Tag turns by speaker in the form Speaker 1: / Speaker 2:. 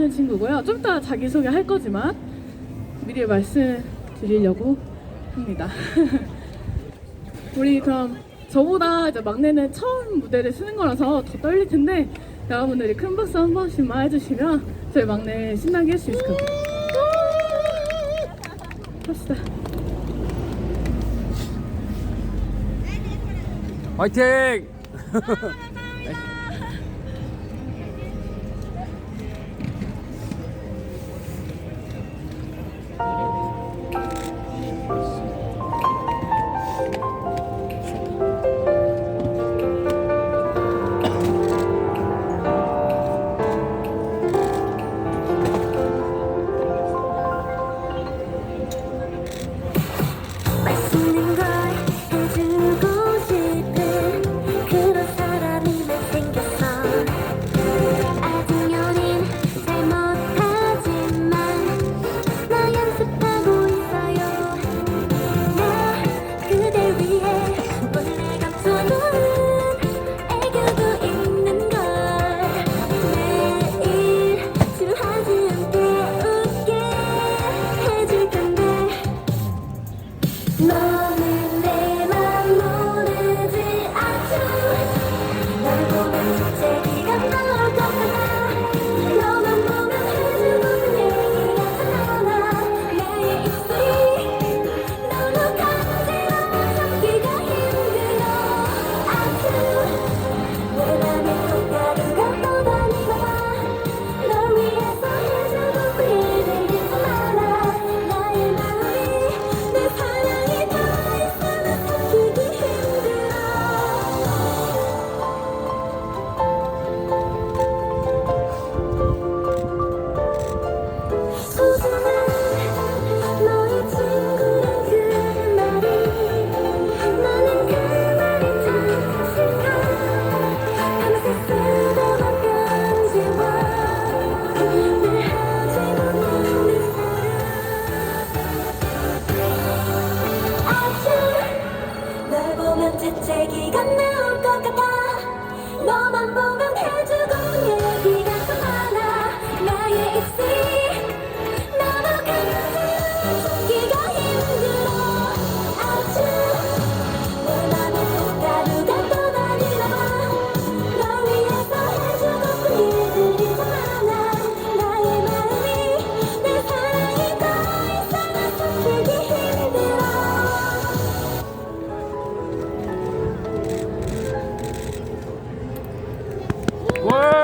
Speaker 1: 하는 친구고요. 좀 이따 자기소개 할 거지만 미리 말씀드리려고 합니다. 우리 그럼 저보다 이제 막내는 처음 무대를 쓰는 거라서 더 떨릴 텐데 여러분들이 큰 박수 한 번씩만 해주시면 저희 막내 신나게 할 수 있을 것 같아요. 합시다.
Speaker 2: 화이팅! feeling 시간 나 Whoa!